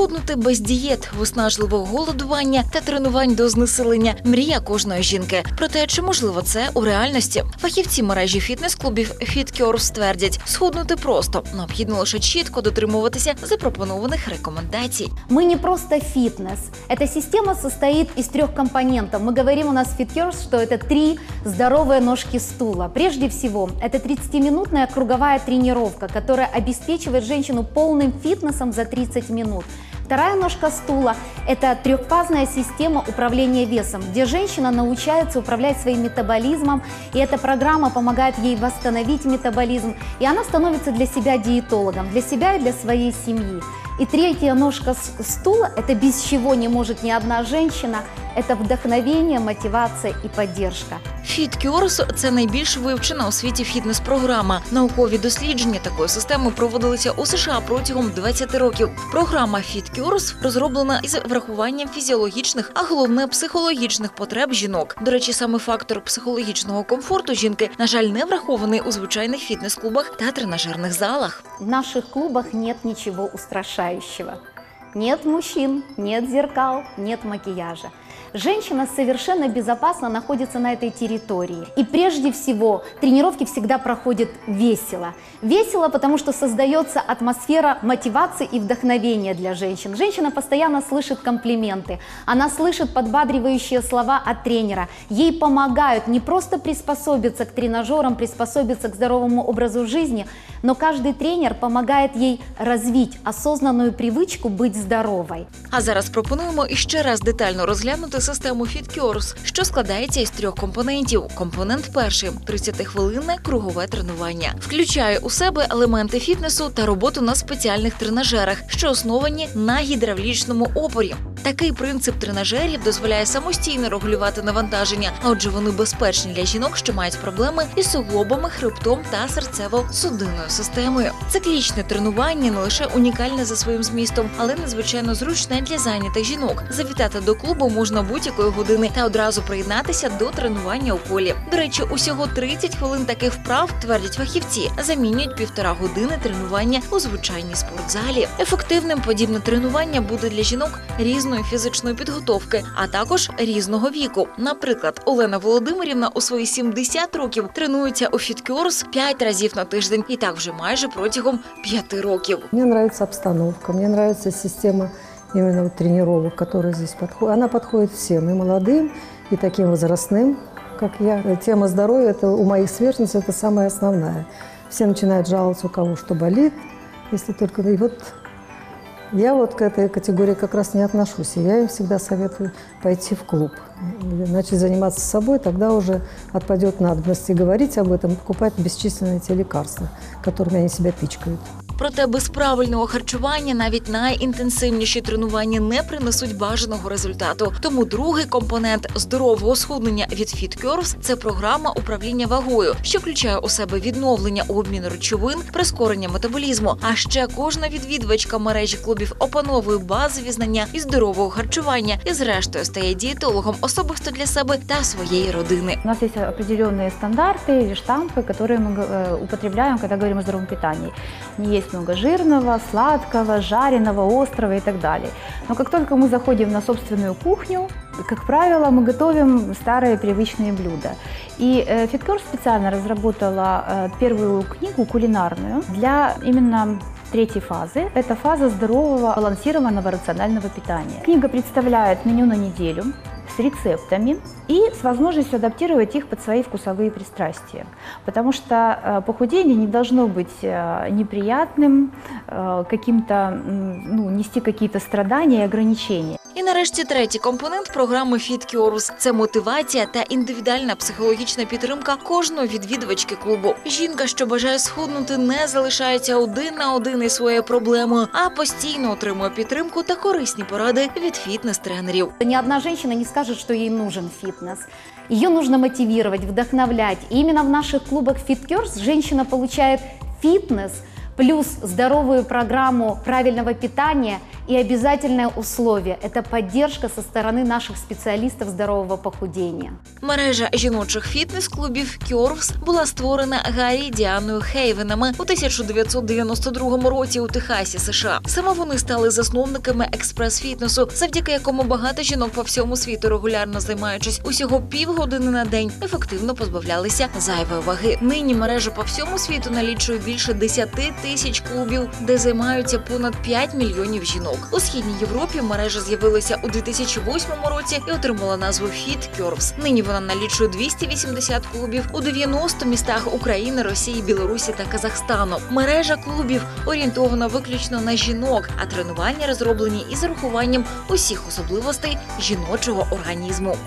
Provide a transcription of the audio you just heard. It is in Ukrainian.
Схуднути без дієт, виснажливого голодування та тренувань до знесилення мрія кожної жінки. Проте чи можливо це у реальності? Фахівці мережі фітнес-клубів FitCure ствердять, схуднути просто необхідно лише чітко дотримуватися запропонованих рекомендацій. Мы не просто фитнес. Эта система состоит из трех компонентов. Мы говорим у нас в FitCures, что это три здоровые ножки стула. Прежде всего, это 30-минутная круговая тренировка, которая обеспечивает женщину полным фитнесом за 30 минут. Вторая ножка стула – это трехфазная система управления весом, где женщина научается управлять своим метаболизмом, и эта программа помогает ей восстановить метаболизм, и она становится для себя диетологом, для себя и для своей семьи. И третья ножка стула – это без чего не может ни одна женщина – это вдохновение, мотивация и поддержка. FitCures – це найбільш вивчена у світі фітнес-програма. Наукові дослідження такої системи проводилися у США протягом 20 років. Програма FitCures розроблена із врахуванням фізіологічних, а головне психологічних потреб жінок. До речі, саме фактор психологічного комфорту жінки, на жаль, не врахований у звичайних фітнес-клубах та тренажерних залах. В наших клубах нет ничего устрашающего. Нет мужчин, нет зеркал, нет макияжа. Женщина совершенно безопасно находится на этой территории. И прежде всего, тренировки всегда проходят весело. Весело, потому что создается атмосфера мотивации и вдохновения для женщин. Женщина постоянно слышит комплименты, она слышит подбадривающие слова от тренера. Ей помогают не просто приспособиться к тренажерам, приспособиться к здоровому образу жизни, но каждый тренер помогает ей развить осознанную привычку быть здоровой. А зараз пропонуємо іще раз детально розглянути систему FitCures, що складається із трьох компонентів. Компонент перший 30-хвилинне кругове тренування, включає у себе елементи фітнесу та роботу на спеціальних тренажерах, що основані на гідравлічному опорі. Такий принцип тренажерів дозволяє самостійно регулювати навантаження, а отже, вони безпечні для жінок, що мають проблеми із суглобами, хребтом та серцево-судинною системою. Циклічне тренування не лише унікальне за своїм змістом, але надзвичайно зручне для зайнятих жінок. Завітати до клубу можна будь-якої години та одразу приєднатися до тренування у колі. До речі, усього 30 хвилин таких вправ твердять фахівці, замінюють півтора години тренування у звичайній спортзалі. Ефективним подібне тренування буде для жінок різної фізичної підготовки, а також різного віку. Наприклад, Олена Володимирівна у свої 70 років тренується у FitCures 5 разів на тиждень, і так вже майже протягом 5 років. Мне нравится обстановка, мне нравится система именно вот тренировок, которая здесь подходит. Она подходит всем, и молодым, и таким возрастным, как я. Тема здоровья это у моих сверстниц это самая основная. Все начинают жаловаться, у кого что болит, если только... И вот я вот к этой категории как раз не отношусь. Я им всегда советую пойти в клуб. Начать заниматься собой, тогда уже отпадет надобность и говорить об этом, покупать бесчисленные те лекарства, которыми они себя пичкают. Проте без правильного харчування навіть найінтенсивніші тренування не принесуть бажаного результату. Тому другий компонент здорового схуднення від FitCurves – це програма управління вагою, що включає у себе відновлення обміну речовин, прискорення метаболізму. А ще кожна відвідувачка мережі клубів опановує базові знання і здорового харчування, і зрештою стає дієтологом особисто для себе та своєї родини. У нас есть определенные стандарты или штампы, которые мы э, употребляем, когда говорим о здоровом питании. Не есть много жирного, сладкого, жареного, острого и так далее. Но как только мы заходим на собственную кухню, как правило, мы готовим старые привычные блюда. И э, Фиткор специально разработала э, первую книгу кулинарную для именно третьей фазы. Это фаза здорового балансированного рационального питания. Книга представляет меню на неделю, с рецептами и с возможностью адаптировать их под свои вкусовые пристрастия. Потому что э, похудение не должно быть э, неприятным, э, каким-то, ну, нести какие-то страдания и ограничения. І нарешті третій компонент програми FitCures – це мотивація та індивідуальна психологічна підтримка кожної відвідувачки клубу. Жінка, що бажає схуднути, не залишається один на один із своєю проблемою, а постійно отримує підтримку та корисні поради від фітнес-тренерів. Ни одна женщина не скажет, что ей нужен фитнес. Ее нужно мотивировать, вдохновлять. И именно в наших клубах FitCures женщина получает фитнес плюс здоровую программу правильного питания И обязательное условие – это поддержка со стороны наших специалистов здорового похудения. Мережа жіночих фітнес-клубів Кьорвс була створена Гаррі Діаною Хейвенами у 1992 році у Техасі, США. Саме вони стали засновниками експрес-фітнесу, завдяки якому багато жінок по всьому світу, регулярно займаючись усього півгодини на день, ефективно позбавлялися зайвої ваги. Нині мережа по всьому світу налічує більше 10 тисяч клубів, де займаються понад 5 мільйонів жінок. У східній Європі мережа з'явилася у 2008 році і отримала назву Fit Curves. Нині вона налічує 280 клубів у 90 містах України, Росії, Білорусі та Казахстану. Мережа клубів орієнтована виключно на жінок, а тренування розроблені із урахуванням усіх особливостей жіночого організму.